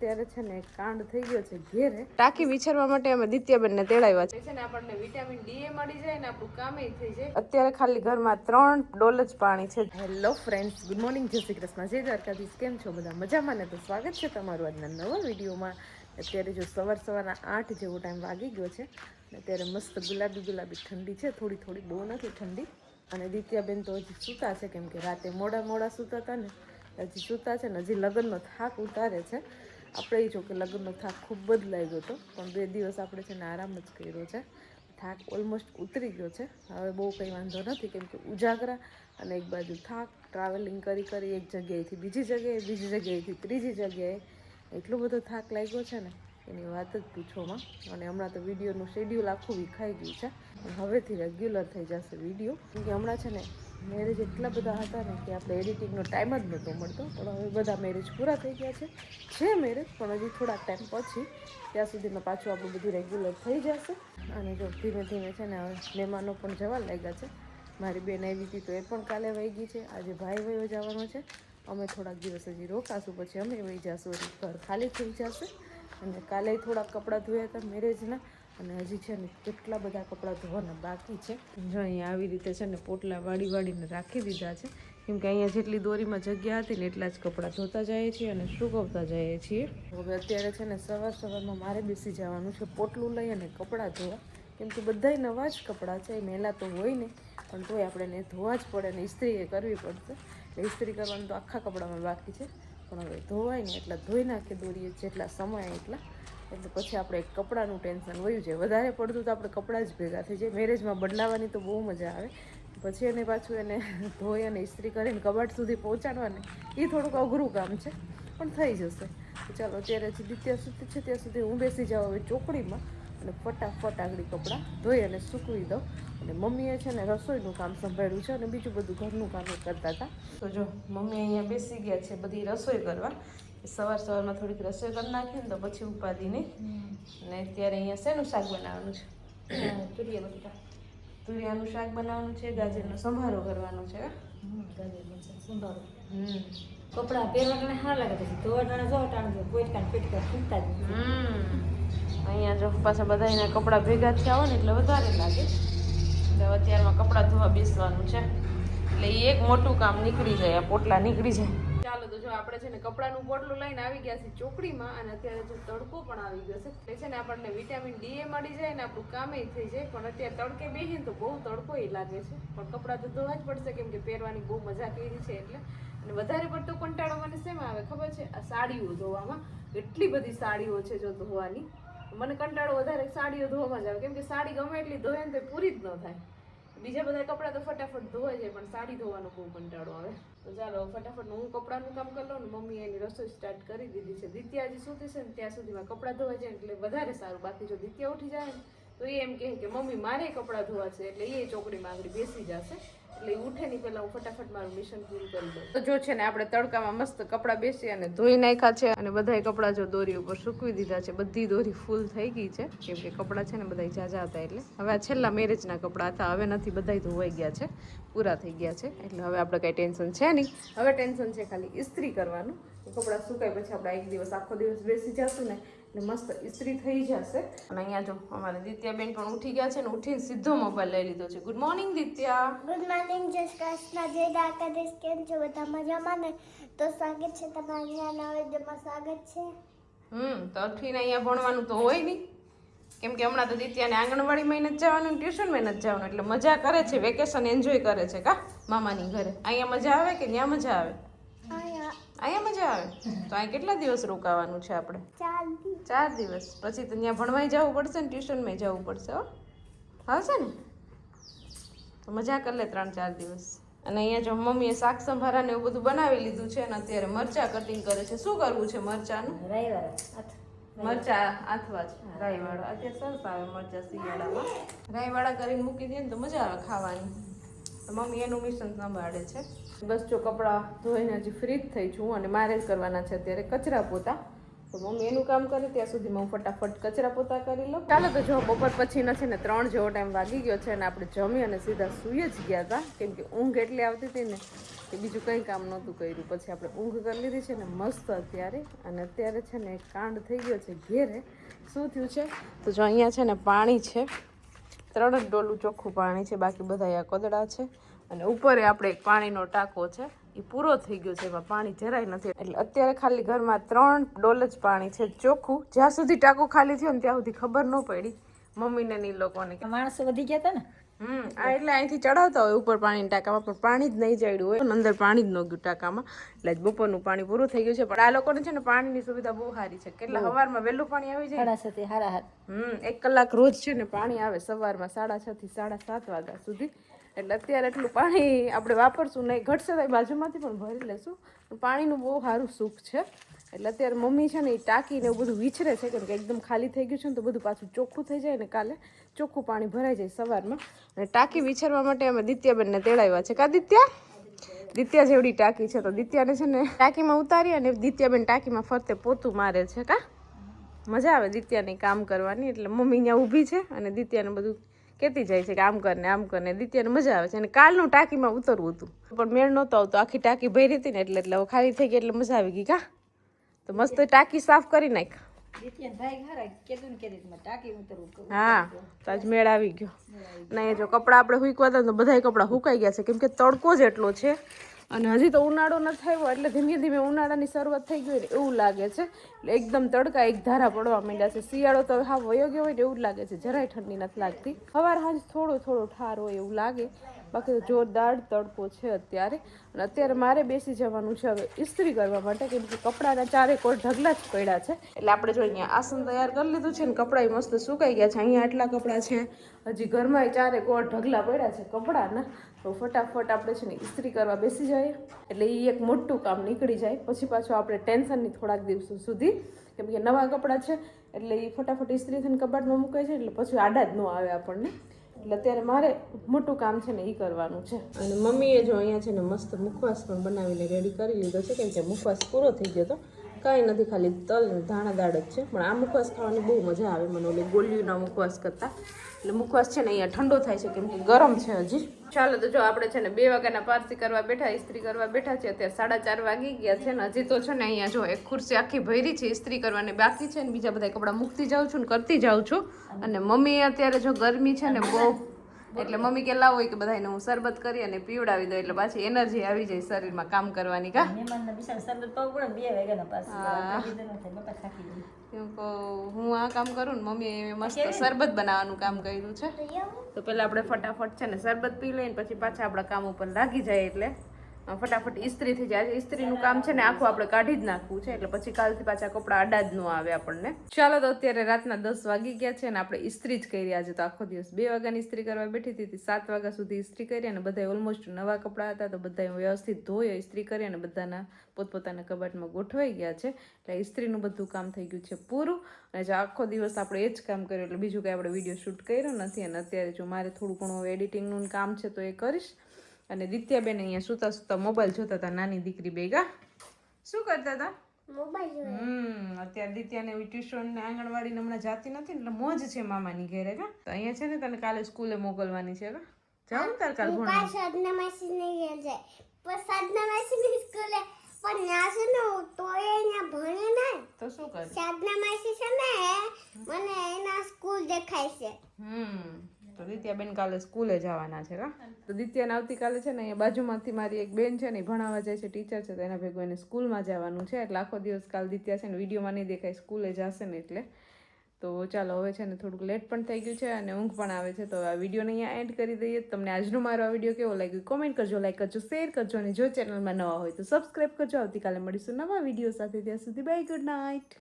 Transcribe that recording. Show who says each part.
Speaker 1: ત્યારે છે ને કાંડ થઈ ગયો છે ઘેરે. ટાંકી વિચારવા માટે અમે દિત્યાબેનને તેડાવ્યા છે. છે ને આપણને વિટામિન ડી એ મળી જાય ને આપણું કામે થઈ જાય. અત્યારે ખાલી ઘરમાં ત્રણ ડોલ જ પાણી છે. હેલો ફ્રેન્ડ્સ ગુડ મોર્નિંગ જય શ્રી કૃષ્ણ જય દ્વારકાધીશ. કેમ છો બધા? મજામાં ને તો સ્વાગત છે તમારું આજના નવા વિડીયોમાં. અત્યારે જો સવાર સવારના આઠ જેવો ટાઈમ વાગી ગયો છે અને અત્યારે મસ્ત ગુલાબી ગુલાબી ઠંડી છે. થોડી થોડી બહુ નથી ઠંડી. અને દિત્યાબેન તો હજી સૂતા છે કેમ કે રાતે મોડા મોડા સૂતા હતા ને. હજી સૂતા છે ને હજી લગ્નનો થાક ઉતારે છે. આપણે જો કે લગ્નનો થાક ખૂબ જ લાગ્યો હતો, પણ બે દિવસ આપણે છે ને આરામ જ કર્યો છે. થાક ઓલમોસ્ટ ઉતરી ગયો છે. હવે બહુ કંઈ વાંધો નથી, કેમ કે ઉજાગરા અને એક બાજુ થાક ટ્રાવેલિંગ કરી કરી એક જગ્યાએથી બીજી જગ્યાએ, બીજી જગ્યાએથી ત્રીજી જગ્યાએ, એટલો બધો થાક લાગ્યો છે ને. એની વાત જ પૂછોમાં અને હમણાં તો વિડીયોનું શેડ્યુલ આખું વિખાઈ ગયું છે. હવેથી રેગ્યુલર થઈ જશે વીડિયો. કેમ કે હમણાં છે ને મેરેજ એટલા બધા હતા ને કે આપણે એડિટિંગનો ટાઈમ જ નહોતો મળતો. પણ હવે બધા મેરેજ પૂરા થઈ ગયા છે. છે મેરેજ પણ હજી થોડાક ટાઈમ પછી ત્યાં સુધીમાં પાછું આપણું બધું રેગ્યુલર થઈ જશે. અને જો ધીમે ધીમે છે ને હવે મહેમાનો પણ જવા લાગ્યા છે. મારી બેન આવી હતી તો એ પણ કાલે વહી ગઈ છે. આજે ભાઈ વયો જવાનો છે. અમે થોડાક દિવસ હજી રોકાશું, પછી અમે વહી જશું. ઘર ખાલી થઈ જશે. અને કાલે થોડા કપડાં ધોયા હતા મેરેજના અને હજી છે ને કેટલા બધા કપડાં ધોવાના બાકી છે. જો અહીંયા આવી રીતે છે ને પોટલા વાળી વાળીને રાખી દીધા છે. કેમ કે અહીંયા જેટલી દોરીમાં જગ્યા હતી ને એટલા જ કપડાં ધોતા જઈએ છીએ અને સુકવતા જઈએ છીએ. હવે અત્યારે છે ને સવાર સવારમાં મારે બેસી જવાનું છે પોટલું લઈ અને કપડાં ધોવા. કેમ કે બધાય નવા જ કપડાં છે, એ મેલા તો હોય ને, પણ તોય આપણે એને ધોવા જ પડે ને ઇસ્ત્રી એ કરવી પડશે. એટલે ઇસ્ત્રી કરવાનું તો આખા કપડામાં બાકી છે. પણ હવે ધોવાય ને એટલા ધોઈ નાખી દોરીએ જેટલા સમય એટલા. એટલે પછી આપણે કપડાનું ટેન્શન વયું જાય. વધારે પડતું તો આપણે કપડાં જ ભેગા થઈ જાય. મેરેજમાં બદલાવાની તો બહુ મજા આવે. પછી એને પાછું એને ધોઈ અને ઇસ્ત્રી કરીને કબાટ સુધી પહોંચાડવાને એ થોડુંક અઘરું કામ છે, પણ થઈ જશે. ચાલો અત્યારે હજી ત્યાં સુધી છે, ત્યાં સુધી હું બેસી જાઉં હવે ચોકડીમાં. અને ફટાફટ આગળ કપડાં ધોઈ અને સૂકવી દો અને મમ્મીએ છે ને રસોઈનું કામ સંભાળ્યું છે અને બીજું બધું ઘરનું કામ કરતા હતા. તો જો મમ્મી અહીંયા બેસી ગયા છે બધી રસોઈ કરવા. સવાર સવારમાં થોડીક રસોઈ કરી નાખીએ ને તો પછી ઉપાધિ નહીં. અને અત્યારે અહીંયા શેનું શાક બનાવવાનું છે?
Speaker 2: તુરિયા બટેટા.
Speaker 1: તુરિયાનું શાક બનાવવાનું છે ગાજરનો સંભારો કરવાનો છે.
Speaker 2: ગાજરનો સંભારો.
Speaker 1: હમ.
Speaker 2: કપડાં પહેરવા ટાણે સારા લાગે, પછી ધોવા ટાણે જો પોટકા પેટકા ખૂટતા જ
Speaker 1: અહીંયા જો પાછા બધા એના કપડાં ભેગા થયા હોય ને એટલે વધારે લાગે. એટલે અત્યારમાં કપડાં ધોવા બેસવાનું છે. એટલે એ એક મોટું કામ નીકળી જાય, આ પોટલા નીકળી જાય. તો જો આપણે છે ને કપડાનું પોટલું લઈને આવી ગયા છીએ ચોકડીમાં અને અત્યારે જો તડકો પણ આવી ગયો છે. એટલે છે ને આપણને વિટામિન ડી એ મળી જાય ને આપણું કામે થઈ જાય. પણ અત્યારે તડકે બેસીને તો બહુ તડકો એ લાગે છે. પણ કપડાં તો ધોવા જ પડશે કેમ કે પહેરવાની બહુ મજા કરી છે એટલે. અને વધારે પડતો કંટાળો મને શેમાં આવે ખબર છે? આ સાડીઓ ધોવામાં. એટલી બધી સાડીઓ છે જો ધોવાની. મને કંટાળો વધારે સાડીઓ ધોવામાં જ આવે. કેમ કે સાડી ગમે એટલી ધોય ને તો પૂરી જ ન થાય. બીજા બધા કપડાં તો ફટાફટ ધોવાય જાય, પણ સાડી ધોવાનો બહુ કંટાળો આવે. તો ચાલો ફટાફટ હું કપડાનું કામ કરી લઉં ને મમ્મી એની રસોઈ સ્ટાર્ટ કરી દીધી છે. દિત્યા હજી સૂતી છે ને ત્યાં સુધીમાં કપડાં ધોવાય જાય એટલે વધારે સારું. બાકી જો દિત્યા ઉઠી જાય ને, તો એ એમ કહે કે મમ્મી, મારે કપડાં ધોવા છે, એટલે એ ચોકડીમાં આગળ બેસી જશે. એટલે ઉઠે ની પહેલાં હું ફટાફટ મારું મિશન પૂરું કરી દઉં. તો જો છે ને આપણે તડકામાં મસ્ત કપડાં બેસી અને ધોઈ નાખ્યા છે અને બધાય કપડાં જો દોરી ઉપર સૂકવી દીધા છે. બધી દોરી ફૂલ થઈ ગઈ છે. કેમ કે કપડાં છે ને બધા જાજા હતા એટલે. હવે આ છેલ્લા મેરેજના કપડાં હતા. હવે નથી, બધાય ધોવાઈ ગયા છે. પૂરા થઈ ગયા છે. એટલે હવે આપણે કાંઈ ટેન્શન છે નહીં. હવે ટેન્શન છે ખાલી ઇસ્ત્રી કરવાનું. કપડાં સુકાય પછી આપણે એક દિવસ, આખો દિવસ બેસી જશું ને એટલે મસ્ત ઇસ્ત્રી થઈ જશે. અને અહીંયા જો અમારે દિત્યાબેન પણ ઉઠી ગયા છે ને ઉઠીને સીધો મોબાઈલ લઈ લીધો છે. ગુડ મોર્નિંગ દિત્યા.
Speaker 3: ગુડ મોર્નિંગ જય કૃષ્ણ જય દ્વારકાધીશ. કેમ છો? બધા મજામાં ને? તો સ્વાગત છે તમારા અહીંયા નવા વિડીયોમાં સ્વાગત છે.
Speaker 1: હમ તો અઠવીને અહીંયા ભણવાનું તો હોય નહીં. કેમ કે હમણાં તો દિત્યાને આંગણવાડીમાં નથી જવાનું ટ્યુશનમાં નથી જવાનું. એટલે મજા કરે છે વેકેશન એન્જોય કરે છે કા? મામાની ઘરે. અહીંયા મજા આવે કે ત્યાં મજા આવે?
Speaker 3: અહીંયા
Speaker 1: અહીંયા મજા આવે? તો અહીં કેટલા દિવસ રોકાવાનું છે આપણે? ચાર દિવસ. પછી તો ત્યાં ભણવાય જવું પડશે ને ટ્યુશનમાં જવું પડશે હો. આવશે ને? તો મજા કરી લે ત્રણ ચાર દિવસ. અને અહીંયા જો મમ્મીએ શાક સંભારા ને એવું બધું બનાવી લીધું છે અને અત્યારે મરચા કટિંગ કરે છે. શું કરવું છે મરચાનું. મરચા આથવા છે રાઈવાળા અત્યારે સરસ આવે મરચા શિયાળામાં. રાઈવાળા કરીને મૂકી દે ને તો મજા આવે ખાવાની. મમ્મી એનું મિશન સંભાળે છે. બસ જો કપડાં ધોઈને હજી ફ્રી જ થઈ છું અને મારે જ કરવાના છે અત્યારે કચરા પોતા. તો મમ્મી એનું કામ કરે ત્યાં સુધીમાં હું ફટાફટ કચરા પોતા કરી લઉં ચાલો તો જો બપોર પછી નથી ને ત્રણ જેવો ટાઈમ વાગી ગયો છે અને આપણે જમી અને સીધા સૂઈ જ ગયા હતા. કેમ કે ઊંઘ એટલી આવતી હતી ને કે બીજું કંઈ કામ નહોતું કર્યું. પછી આપણે ઊંઘ કરી લીધી છે ને મસ્ત અત્યારે. અને અત્યારે છે ને કાંડ થઈ ગયો છે ઘેરે. શું થયું છે? તો જો અહીંયા છે ને પાણી છે. ત્રણ જ ડોલું ચોખ્ખું પાણી છે, બાકી બધા આ કોદડા છે. અને ઉપરે આપણે એક પાણીનો ટાંકો છે એ પૂરો થઈ ગયો છે, એમાં પાણી જરાય નથી. એટલે અત્યારે ખાલી ઘરમાં ત્રણ ડોલ જ પાણી છે, ચોખ્ખું. જ્યાં સુધી ટાંકો ખાલી થયો ને ત્યાં સુધી ખબર ન પડી મમ્મીને ને લોકોને.
Speaker 2: માણસો વધી ગયા હતા ને?
Speaker 1: હમ એટલે અહીંથી ચડાવતા હોય ઉપર પાણી ટાંકામાં પણ પાણી જ નહીં ચડ્યું હોય. અંદર પાણી જ ન ગયું ટાંકામાં. એટલે જ બપોરનું પાણી પૂરું થઈ ગયું છે. પણ આ લોકોને છે ને પાણીની સુવિધા બહુ સારી છે. કેટલા સવારમાં વહેલું પાણી આવી જાય?
Speaker 2: સાડા સાતે હારા હાથ
Speaker 1: હમ એક કલાક રોજ છે ને પાણી આવે સવારમાં સાડા છ થી સાડા સાત વાગ્યા સુધી. એટલે અત્યારે એટલું પાણી આપણે વાપરશું નહીં. ઘટશે તો બાજુમાંથી પણ ભરી લેશું. પાણીનું બહુ સારું સુખ છે. એટલે અત્યારે મમ્મી છે ને એ ટાંકીને એવું બધું વિચરે છે, કેમ કે એકદમ ખાલી થઈ ગયું છે ને તો બધું પાછું ચોખ્ખું થઈ જાય ને કાલે ચોખ્ખું પાણી ભરાઈ જાય સવારમાં. અને ટાંકી વિછરવા માટે અમે દિત્યાબેનને તેડાવ્યા છે. કા દિત્યા? દિત્યા જેવડી ટાંકી છે તો દિત્યાને છે ને ટાંકીમાં ઉતારી અને દિત્યાબેન ટાંકીમાં ફરતે પોતું મારે છે, કા? મજા આવે દિત્યાને કામ કરવાની, એટલે મમ્મી અહીંયા ઊભી છે અને દિત્યાને બધું કહેતી જાય છે કે આમ કરને આમ કરને. દિત્યાને મજા આવે છે. અને કાલનું ટાંકીમાં ઉતરવું હતું. પણ મેળ નહોતો આવતો. આખી ટાંકી ભરી હતી ને એટલે એટલે ખાલી થઈ ગઈ એટલે મજા આવી ગઈ, કા? તો મસ્ત ટાંકી સાફ કરી નાખ.
Speaker 2: ને.
Speaker 1: હા, તો આજ મેળ આવી ગયો. નહીં જો કપડાં આપણે હુકવા હતા તો બધાય કપડાં હુકાઈ ગયા છે. કેમ તડકો જ એટલો છે અને હજી તો ઉનાળો નથી થયો એટલે ધીમે ધીમે ઉનાળાની શરૂઆત થઈ ગઈ ને એવું લાગે છે. એટલે એકદમ તડકા, એક ધારા પડવા માંડ્યા છે. શિયાળો તો હા વયો ગયો હોય ને એવું લાગે છે. જરાય ઠંડી નથી લાગતી. સવાર સાંજ થોડો થોડો ઠાર હોય એવું લાગે. બાકી તો જોરદાર તડકો છે અત્યારે. અને અત્યારે મારે બેસી જવાનું છે હવે ઇસ્ત્રી કરવા માટે, કેમ કે કપડાના ચારે કોર ઢગલા જ પડ્યા છે. એટલે આપણે જો અહીંયા આસન તૈયાર કરી લીધું છે ને, કપડાં મસ્ત સુકાઈ ગયા છે. અહીંયા આટલા કપડાં છે. હજી ઘરમાં ચારે કોર ઢગલા પડ્યા છે કપડાના. તો ફટાફટ આપણે છે ને ઇસ્ત્રી કરવા બેસી જઈએ. એટલે એ એક મોટું કામ નીકળી જાય. પછી પાછું આપણે ટેન્શનની થોડાક દિવસો સુધી, કેમ કે નવા કપડાં છે, એટલે એ ફટાફટ ઇસ્ત્રી થઈને કબાટમાં મૂકાય છે, એટલે પછી આડા જ ન આવે આપણને. એટલે અત્યારે મારે મોટું કામ છે ને એ કરવાનું છે. અને મમ્મીએ જો અહીંયા છે ને મસ્ત મુખવાસ પણ બનાવીને રેડી કરી લીધો છે, કેમ કે મુખવાસ પૂરો થઈ ગયો તો કાંઈ નથી ખાલી તલ ધાણા દાળ જ છે. પણ આ મુખવાસ ખાવાની બહુ મજા આવે મને ઓલી ગોલીઓના મુખવાસ કરતાં. એટલે મુખવાસ છે ને અહીંયા ઠંડો થાય છે કેમ કે ગરમ છે હજી. ચાલો તો જો આપણે છે ને બે વાગ્યાના પારસી કરવા બેઠા, ઇસ્ત્રી કરવા બેઠા છે અત્યારે સાડા ચાર વાગી ગયા છે ને હજી તો છે ને અહીંયા જો એક ખુરશી આખી ભરી છે, ઇસ્ત્રી કરવાની બાકી છે ને બીજા બધા કપડાં મૂકતી જાઉં છું ને કરતી જાઉં છું. અને મમ્મી અત્યારે જો ગરમી છે ને બહુ એટલે મમ્મી કે લાવો કે બધાને હું શરબત કરી અને પીવડાવી દઉં એટલે પાછી એનર્જી આવી જાય શરીરમાં કામ કરવાની કા. હું. આ કામ કરું ને મમ્મીએ મસ્ત શરબત બનાવવાનું કામ કર્યું છે. તો પેલા આપણે ફટાફટ છે ને શરબત પી લઈને પછી પાછા આપણા કામ ઉપર લાગી જાય એટલે. ફટાફટ ઇસ્ત્રી થઈ જાય ઇસ્ત્રીનું કામ છે ને આખું આપણે કાઢી જ નાખવું છે. એટલે પછી કાલથી પાછા કપડાં આડા જ ન આવે આપણને. ચાલો તો અત્યારે રાતના દસ વાગી ગયા છે અને આપણે ઇસ્ત્રી જ કરી. આજે તો આખો દિવસ બે વાગ્યાની ઇસ્ત્રી કરવા બેઠી હતી. સાત વાગ્યા સુધી ઇસ્ત્રી કરી અને બધા ઓલમોસ્ટ નવા કપડાં હતા તો બધા વ્યવસ્થિત ધોઈ ઇસ્ત્રી કરી અને બધાના પોતપોતાના કબાટમાં ગોઠવાઈ ગયા છે. એટલે ઇસ્ત્રીનું બધું કામ થઈ ગયું છે પૂરું. અને જો આખો દિવસ આપણે એ જ કામ કર્યું. એટલે બીજું કાંઈ આપણે વીડિયો શૂટ કર્યો નથી. અને અત્યારે જો મારે થોડું ઘણું એડિટિંગનું કામ છે તો એ કરીશ. અને દિત્યાબેન અહીંયા સૂતા સૂતા મોબાઈલ જોતા હતા નાની દીકરી ભેગા શું કરતા હતા? હમ અત્યારે દિત્યાને એવી ટ્યુશન ને આંગણવાડી હમણાં જાતી નથી એટલે મોજ છે મામાની ઘેરે કા તો અહીંયા છે ને તને કાલે સ્કૂલે મોકલવાની છે કા જાવ તાર કાલ ભણવા.
Speaker 3: સાધના માસી ઘેર જાય. પણ સાધના માસી સ્કૂલે પણ ત્યાં છે ને તો એ અહીંયા ભણે નહીં.
Speaker 1: તો શું કરે?
Speaker 3: સાધના માસી છે ને મને એના સ્કૂલ દેખાય છે.
Speaker 1: હમ. તો દિત્યાબેન કાલે સ્કૂલે જવાના છે કા તો દિત્યાને આવતીકાલે છે ને અહીંયા બાજુમાંથી મારી એક બેન છે ને ભણાવવા જાય છે, ટીચર છે, તો એના ભેગું એને સ્કૂલમાં જવાનું છે. એટલે આખો દિવસ કાલ દિત્યા છે ને વિડીયોમાં નહીં દેખાય, સ્કૂલે જશે ને એટલે. તો ચાલો, હવે છે ને થોડુંક લેટ પણ થઈ ગયું છે અને ઊંઘ પણ આવે છે. તો આ વિડીયોને અહીંયા એન્ડ કરી દઈએ. તમને આજનો મારો આ વીડિયો કેવો લાગ્યો કોમેન્ટ કરજો લાઈક કરજો શેર કરજો અને જો ચેનલમાં નવા હોય તો સબસ્ક્રાઈબ કરજો. આવતીકાલે મળીશું નવા વીડિયો સાથે. ત્યાં સુધી બાય ગુડ નાઇટ